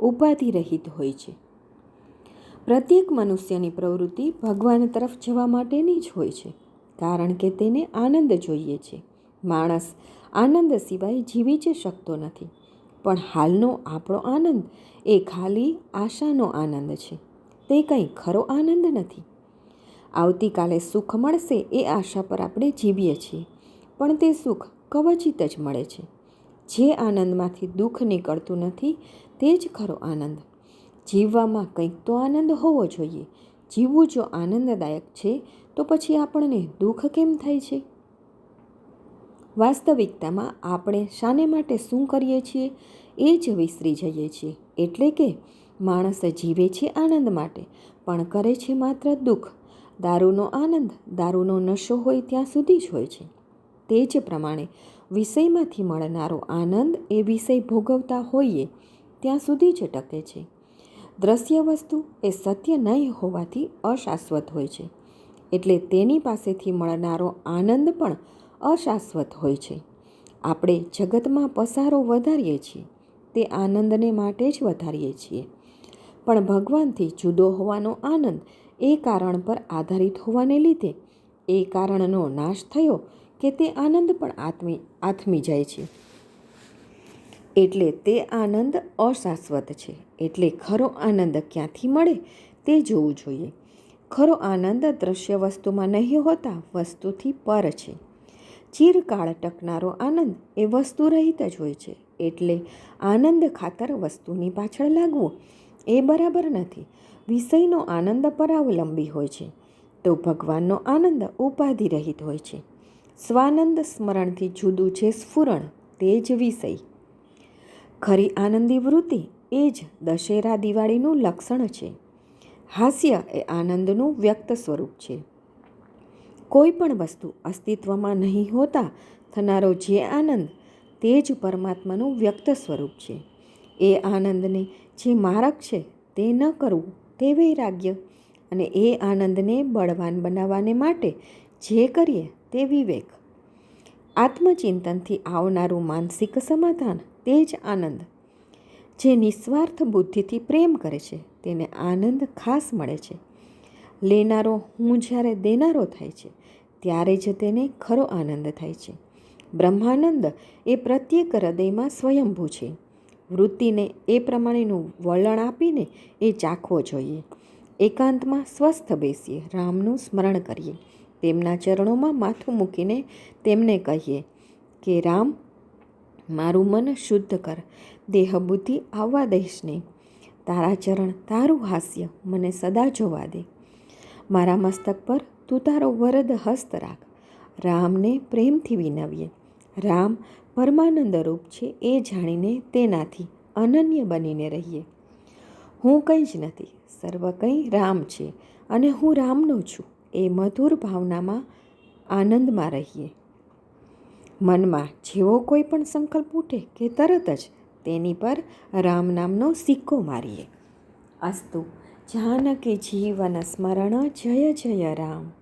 ઉપાધિ રહિત હોય છે. પ્રત્યેક મનુષ્યની પ્રવૃત્તિ ભગવાન તરફ જવા માટેની જ હોય છે, કારણ કે તેને આનંદ જોઈએ છે. માણસ આનંદ સિવાય જીવી જ શકતો નથી, પણ હાલનો આપણો આનંદ એ ખાલી આશાનો આનંદ છે, તે કંઈ ખરો આનંદ નથી. આવતીકાલે સુખ મળશે એ આશા પર આપણે જીવીએ છીએ, પણ તે સુખ કવચિત જ મળે છે. જે આનંદમાંથી દુઃખ નીકળતું નથી, તે જ ખરો આનંદ. જીવવામાં કંઈક તો આનંદ હોવો જોઈએ. જીવવું જો આનંદદાયક છે, તો પછી આપણને દુઃખ કેમ થાય છે? વાસ્તવિકતામાં આપણે શાને માટે શું કરીએ છીએ? એ જ વિસરી જઈએ છીએ. એટલે કે માણસ જીવે છે આનંદ માટે, પણ કરે છે માત્ર દુઃખ. દારૂનો આનંદ, દારૂનો નશો હોય ત્યાં સુધી જ હોય છે. તે જ પ્રમાણે વિષયમાંથી મળનારો આનંદ એ વિષય ભોગવતા હોઈએ, ત્યાં સુધી જ ટકે છે. દ્રશ્ય વસ્તુ એ સત્ય નહીં હોવાથી અશાશ્વત હોય છે. એટલે તેની પાસેથી મળનારો આનંદ પણ અશાશ્વત હોય છે. આપણે જગતમાં પસારો વધારીએ છીએ, તે આનંદને માટે જ વધારીએ છીએ. પણ ભગવાનથી જુદો હોવાનો આનંદ એ કારણ પર આધારિત હોવાને લીધે, એ કારણનો નાશ થયો કે તે આનંદ પણ આત્મી આથમી જાય છે. એટલે તે આનંદ અશાશ્વત છે. એટલે ખરો આનંદ ક્યાંથી મળે તે જોવું જોઈએ. ખરો આનંદ દ્રશ્ય વસ્તુમાં નહીં હોતા વસ્તુથી પર છે. ચિરકાળ ટકનારો આનંદ એ વસ્તુ રહિત જ હોય છે. એટલે આનંદ ખાતર વસ્તુની પાછળ લાગવું એ બરાબર નથી. વિષયનો આનંદ પરાવલંબી હોય છે. તો ભગવાનનો આનંદ ઉપાધિ રહિત હોય છે. સ્વાનંદ સ્મરણથી જુદું છે સ્ફુરણ, તે જ વિષય. ખરી આનંદી વૃત્તિ એ જ દશેરા દિવાળીનું લક્ષણ છે. હાસ્ય એ આનંદનું વ્યક્ત સ્વરૂપ છે. કોઈ પણ વસ્તુ અસ્તિત્વમાં નહીં હોતા થનારો જે આનંદ, તે જ પરમાત્માનું વ્યક્ત સ્વરૂપ છે. એ આનંદને જે મારક છે, તે ન કરવું, તે વૈરાગ્ય અને એ આનંદને બળવાન બનાવવાને માટે જે કરીએ તે વિવેક. આત્મચિંતનથી આવનારું માનસિક સમાધાન તે જ આનંદ. જે નિસ્વાર્થ બુદ્ધિથી પ્રેમ કરે છે, તેને આનંદ ખાસ મળે છે. લેનારો હું જ્યારે દેનારો થાય છે, ત્યારે જ તેને ખરો આનંદ થાય છે. બ્રહ્માનંદ એ પ્રત્યેક હૃદયમાં સ્વયંભૂ છે. વૃત્તિને એ પ્રમાણેનું વલણ આપીને એ ચાખવો જોઈએ. એકાંતમાં સ્વસ્થ બેસીએ, રામનું સ્મરણ કરીએ. તેમના ચરણોમાં માથું મૂકીને તેમને કહીએ કે, રામ, મારું મન શુદ્ધ કર દેહ બુદ્ધિ આવવા દઈશ નહીં. તારા ચરણ તારું હાસ્ય મને સદા જોવા દે. મારા મસ્તક પર તું તારો વરદ હસ્ત રાખ. રામને પ્રેમથી વિનવીએ. રામ પરમાનંદ રૂપ છે એ જાણીને તેનાથી અનન્ય બનીને રહીએ. હું કંઈ જ નથી. સર્વ કંઈ રામ છે અને હું રામનો છું. એ મધુર ભાવનામાં આનંદમાં રહીએ. મનમાં જેવો કોઈ પણ સંકલ્પ ઉઠે કે તરત જ તેની પર રામ નામનો સિક્કો મારીએ. અસ્તુ, જાનકી જીવન સ્મરણ જય જય રામ.